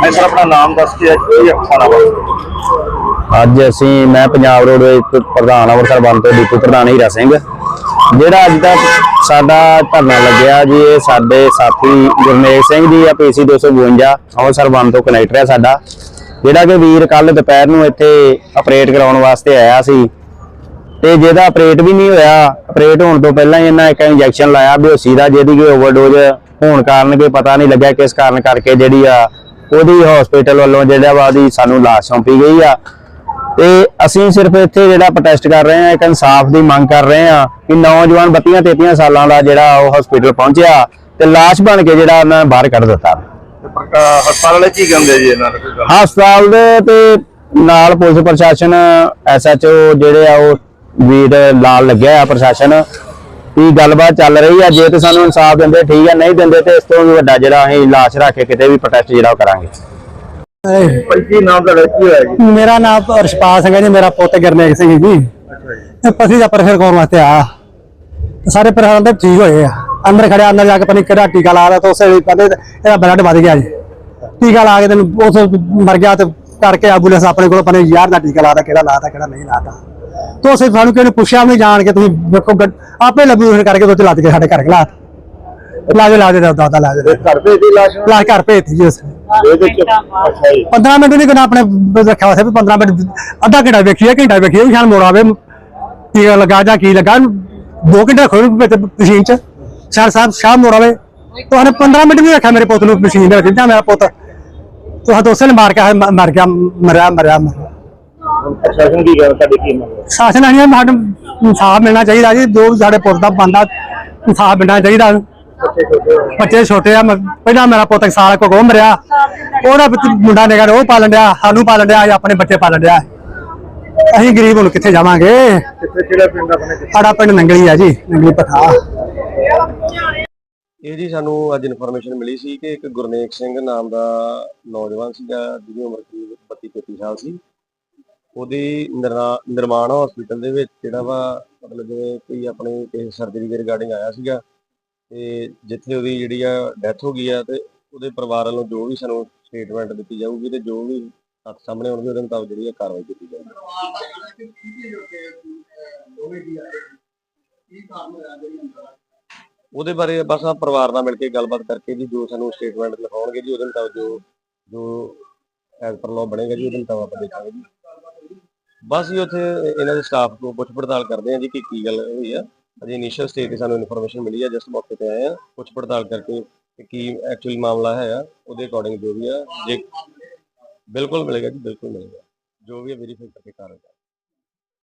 ਮੈਂ ਸਰ ਆਪਣਾ ਨਾਮ ਦੱਸ ਕੇ ਕੀ ਅੱਖਾਂ ਨਾਲ ਅੱਜ ਅਸੀਂ ਮੈਂ ਪੰਜਾਬ ਰੋਡਵੇਜ਼ ਪ੍ਰਧਾਨ ਅੰਮ੍ਰਿਤਸਰ ਬੰਦ ਤੋਂ ਡਿਪੂ ਪ੍ਰਧਾਨ ਹੀਰਾ ਸਿੰਘ। ਜਿਹੜਾ ਅੱਜ ਦਾ ਸਾਡਾ ਧਰਨਾ ਲੱਗਿਆ ਜੀ, ਇਹ ਸਾਡੇ ਸਾਥੀ ਗੁਰਮੇਲ ਸਿੰਘ ਜੀ ਆ ਪੀਸੀ 252 ਅੰਮ੍ਰਿਤਸਰ ਬੰਦ ਤੋਂ ਕਨੈਕਟਰ ਹੈ ਸਾਡਾ। ਜਿਹੜਾ ਕਿ ਵੀਰ ਕੱਲ ਦੁਪਹਿਰ ਨੂੰ ਇੱਥੇ ਆਪਰੇਟ ਕਰਾਉਣ ਵਾਸਤੇ ਆਇਆ ਸੀ। ਤੇ ਜਿਹਦਾ ਆਪਰੇਟ ਵੀ ਨਹੀਂ ਹੋਇਆ ਆਪਰੇਟ ਹੋਣ ਤੋਂ ਪਹਿਲਾਂ ਹੀ ਇਹਨਾਂ ਇੱਕ ਇੰਜੈਕਸ਼ਨ ਲਾਇਆ, ਬੇਹੋਸ਼ੀ ਦਾ, ਜਿਹਦੀ ਕਿ ਓਵਰਡੋਜ਼ ਹੋਣ ਕਾਰਨ ਕਿ ਪਤਾ ਨਹੀਂ ਲੱਗਿਆ ਕਿਸ ਕਾਰਨ ਕਰਕੇ ਜਿਹੜੀ ਆ, ਉਹਦੀ ਹਸਪੀਟਲ ਵੱਲੋਂ ਜਿਹੜਾ ਵਾ ਉਹਦੀ ਸਾਨੂੰ ਲਾਸ਼ ਸੌਂਪੀ ਗਈ ਆ। ਤੇ ਅਸੀਂ ਸਿਰਫ ਇੱਥੇ ਜਿਹੜਾ ਪ੍ਰੋਟੈਸਟ ਕਰ ਰਹੇ ਹਾਂ ਇੱਕ ਇਨਸਾਫ ਦੀ ਮੰਗ ਕਰ ਰਹੇ ਹਾਂ ਕਿ ਨੌਜਵਾਨ 32 33 ਸਾਲਾਂ ਦਾ ਜਿਹੜਾ ਉਹ ਹਸਪੀਟਲ ਪਹੁੰਚਿਆ ਤੇ ਲਾਸ਼ ਬਣ ਕੇ ਜਿਹੜਾ ਉਹਨਾਂ ਨੇ ਬਾਹਰ ਕੱਢ ਦਿੱਤਾ। ਹਸਪਤਾਲ ਵਾਲੇ ਕੀ ਕਹਿੰਦੇ ਜੀ ਇਹਨਾਂ ਦਾ ਹਸਪਤਾਲ ਤੇ ਨਾਲ ਪੁਲਿਸ ਪ੍ਰਸ਼ਾਸਨ ਐਸਐਚਓ ਜਿਹੜੇ ਆ ਉਹ ਵੀਰ ਨਾਲ ਲੱਗਿਆ ਆ ਪ੍ਰਸ਼ਾਸਨ। ਕੀ ਗੱਲਬਾਤ ਚੱਲ ਰਹੀ ਆ ਜੇ ਤੇ ਸਾਨੂੰ ਇਨਸਾਫ ਦਿੰਦੇ ਠੀਕ ਆ ਨਹੀਂ ਦਿੰਦੇ ਤੇ ਇਸ ਤੋਂ ਵੀ ਵੱਡਾ ਜਿਹੜਾ ਅਸੀਂ ਲਾਸ਼ ਰੱਖ ਕੇ ਕਿਤੇ ਵੀ ਪ੍ਰੋਟੈਸਟ ਜਿਹੜਾ ਉਹ ਕਰਾਂਗੇ। ਭਾਈ ਕੀ ਨਾਮ ਦਾ ਕੀ ਹੋਇਆ ਜੀ? ਮੇਰਾ ਨਾਮ ਰਸ਼ਪਾਲ ਸਿੰਘ ਹੈ ਜੀ ਮੇਰਾ ਪੁੱਤ ਗੁਰਨੇਕ ਸਿੰਘ ਜੀ। ਅੱਛਾ ਜੀ। ਪਸੀ ਦਾ ਪਰਖਰ ਕਰਾਉਣ ਵਾਸਤੇ ਆ ਸਾਰੇ ਪਰਖਰ ਦੇ ਠੀਕ ਹੋਏ ਆ। ਅੰਦਰ ਖੜਿਆ ਅੰਦਰ ਜਾ ਕੇ ਪਨੀ ਕਿਹੜਾ ਟੀਕਾ ਲਾ ਰਿਹਾ ਤਾਂ ਉਸੇ ਵੇਲੇ ਕਹਿੰਦੇ ਇਹਦਾ ਬਲੱਡ ਵੱਧ ਗਿਆ ਜੀ। ਟੀਕਾ ਲਾ ਕੇ ਤੈਨੂੰ ਉਸ ਮਰ ਗਿਆ ਤੇ ਕਰਕੇ ਐਂਬੂਲੈਂਸ ਆਪਣੇ ਕੋਲ ਪਨੇ ਯਾਰ ਦਾ ਟੀਕਾ ਲਾਤਾ ਕਿਹੜਾ ਲਾਤਾ ਕਿਹੜਾ ਨਹੀਂ ਲਾਤਾ। ਤੋਂ ਅਸੀਂ ਸਾਨੂੰ ਕਿਹਨੇ ਪੁੱਛਿਆ ਵੀ ਜਾਣ ਕੇ ਤੁਸੀਂ ਵੇਖੋ ਆਪੇ ਲੱਭੂ ਕਰਕੇ ਤੋਂ ਲੱਦ ਕੇ ਸਾਡੇ ਘਰ ਖਲਾ ਲਾ ਦੇ ਲਾ ਦੇ ਦਾਦਾ ਲਾ ਦੇ। ਘਰ ਦੇ ਦੀ ਲਾਸ਼ ਲਾ ਕੇ ਘਰ ਭੇਜਤੀ ਜੀ ਉਸ ਦੇ ਵਿੱਚ ਅੱਛਾ ਜੀ। 15 ਮਿੰਟ ਨਹੀਂ ਕਰਨਾ ਆਪਣੇ ਰੱਖਿਆ ਹੋਇਆ ਸੀ ਵੀ 15 ਮਿੰਟ ਅੱਧਾ ਘੰਟਾ ਵੇਖੀਏ ਘੰਟਾ ਵੇਖੀਏ ਵੀ ਸ਼ਾਨ ਮੋੜ ਆਵੇ ਕੀ ਲੱਗਾ ਜਾਂ ਕੀ ਲੱਗਾ। ਦੋ ਘੰਟੇ ਖੋਲ ਵਿੱਚ ਮਸ਼ੀਨ ਚ। ਸਰ ਸਾਹਿਬ ਸ਼ਾਮ ਮੋੜ ਆਵੇ। ਤੁਹਾਨੂੰ 15 ਮਿੰਟ ਵੀ ਰੱਖਿਆ ਮੇਰੇ ਪੁੱਤ ਨੂੰ ਮਸ਼ੀਨ ਦੇ ਵਿੱਚ ਜਾਂ ਮੇਰਾ ਪੁੱਤ। ਤੁਹਾਂ ਦੋਸੇ ਨੇ ਮਾਰ ਕੇ ਮ- ਮਰ ਗਿਆ ਮਰਿਆ ਮਰਿਆ ਮਰਿਆ। ਹੁਣ ਪ੍ਰਸ਼ਾਸਨ ਕੀ ਗੱਲ ਤੁਹਾਡੀ ਕੀ ਮੰਗ ਹੈ? ਸ਼ਾਸਨ ਆਣੀ ਇਨਸਾਫ ਮਿਲਣਾ ਚਾਹੀਦਾ ਜੀ। ਜੋ ਵੀ ਸਾਡੇ ਪੁੱਤ ਦਾ ਬੰਦਾ ਇਨਸਾਫ ਮਿਲਣਾ ਚਾਹੀਦਾ। ਬੱਚੇ ਛੋਟੇ ਆ ਮ- ਪਹਿਲਾਂ ਮੇਰਾ ਪੁੱਤ ਇੱਕ ਸਾਲ ਕੋ ਮਰਿਆ। ਉਹਦਾ ਵਿੱਚ ਮੁੰਡਾ ਨਿਕਾ ਉਹ ਪਾਲਣ ਡਿਆ ਸਾਨੂੰ ਪਾਲਣ ਡਿਆ ਆਪਣੇ ਬੱਚੇ ਪਾਲਣ ਡਿਆ। ਅਸੀਂ ਗਰੀਬ ਹੁਣ ਕਿੱਥੇ ਜਾਵਾਂਗੇ? ਕਿੱਥੇ ਕਿਹੜਾ ਪਿੰਡ ਆਪਣੇ ਸਾਡਾ ਪਿੰਡ ਨੰਗਲੀ ਆ ਜੀ ਨੰਗਲੀ ਪਠਾ। ਇਹ ਜੀ ਸਾਨੂੰ ਅੱਜ ਇਨਫੋਰਮੇਸ਼ਨ ਮਿਲੀ ਸੀ ਕਿ ਇੱਕ ਗੁਰਨੇਕ ਸਿੰਘ ਨਾਮ ਦਾ ਨੌਜਵਾਨ ਸੀਗਾ ਜਿਹਦੀ ਉਮਰ ਕਰੀਬ 32 33 ਸਾਲ ਸੀ। ਉਹਦੀ ਨਿਰਨਾ- ਨਿਰਮਾਣ ਹਸਪੀਟਲ ਦੇ ਵਿੱਚ ਜਿਹੜਾ ਵਾ ਮਤਲਬ ਜਿਵੇਂ ਕੋਈ ਆਪਣੀ ਕਿਸੇ ਸਰਜਰੀ ਦੇ ਰਿਗਾਰਡਿੰਗ ਆਇਆ ਸੀਗਾ ਤੇ ਜਿੱਥੇ ਉਹਦੀ ਜਿਹੜੀ ਆ ਡੈਥ ਹੋ ਗਈ ਆ ਤੇ ਉਹਦੇ ਪਰਿਵਾਰ ਵੱਲੋਂ ਜੋ ਵੀ ਸਾਨੂੰ ਸਟੇਟਮੈਂਟ ਦਿੱਤੀ ਜਾਊਗੀ ਤੇ ਜੋ ਵੀ ਤੱਥ ਸਾਹਮਣੇ ਆਉਣਗੇ ਉਹਦੇ ਮੁਤਾਬਕ ਜਿਹੜੀ ਆ ਕਾਰਵਾਈ ਕੀਤੀ ਜਾਊਗੀ। ਉਹਦੇ ਬਾਰੇ ਬਸ ਆ ਪਰਿਵਾਰ ਨਾਲ ਮਿਲ ਕੇ ਗੱਲਬਾਤ ਕਰਕੇ ਜੀ, ਜੋ ਸਾਨੂੰ ਸਟੇਟਮੈਂਟ ਲਿਖਾਉਣਗੇ ਜੀ, ਉਹਦੇ ਮੁਤਾਬਕ ਜੋ ਜੋ ਐਜ਼ ਪਰ ਲਾਅ ਬਣੇਗਾ ਜੀ, ਉਹਦੇ ਮੁਤਾਬਕ ਆਪਾਂ ਦੇਖਾਂਗੇ ਜੀ। ਬਸ ਜੀ, ਉੱਥੇ ਇਹਨਾਂ ਦੇ ਸਟਾਫ ਤੋਂ ਪੁੱਛ ਪੜਤਾਲ ਕਰਦੇ ਆ ਜੀ ਕਿ ਕੀ ਗੱਲ ਹੋਈ ਆ। ਅਜੇ ਇਨੀਸ਼ੀਅਲ ਸਟੇਜ ਤੇ ਸਾਨੂੰ ਇਨਫੋਰਮੇਸ਼ਨ ਮਿਲੀ ਹੈ ਜਸਟ ਮੌਕੇ ਤੇ ਆਏ ਆ। ਪੁੱਛ ਪੜਤਾਲ ਕਰਕੇ ਕਿ ਕੀ ਐਕਚੁਅਲ ਮਾਮਲਾ ਹੈ ਆ, ਉਹਦੇ ਅਕੋਰਡਿੰਗ ਜੋ ਵੀ ਆ, ਜੇ ਬਿਲਕੁਲ ਮਿਲੇਗਾ ਜੀ, ਬਿਲਕੁਲ ਮਿਲੇਗਾ। ਜੋ ਵੀ ਹੈ ਵੈਰੀਫਾਈ ਕਰਕੇ ਕਾਰਵਾਈ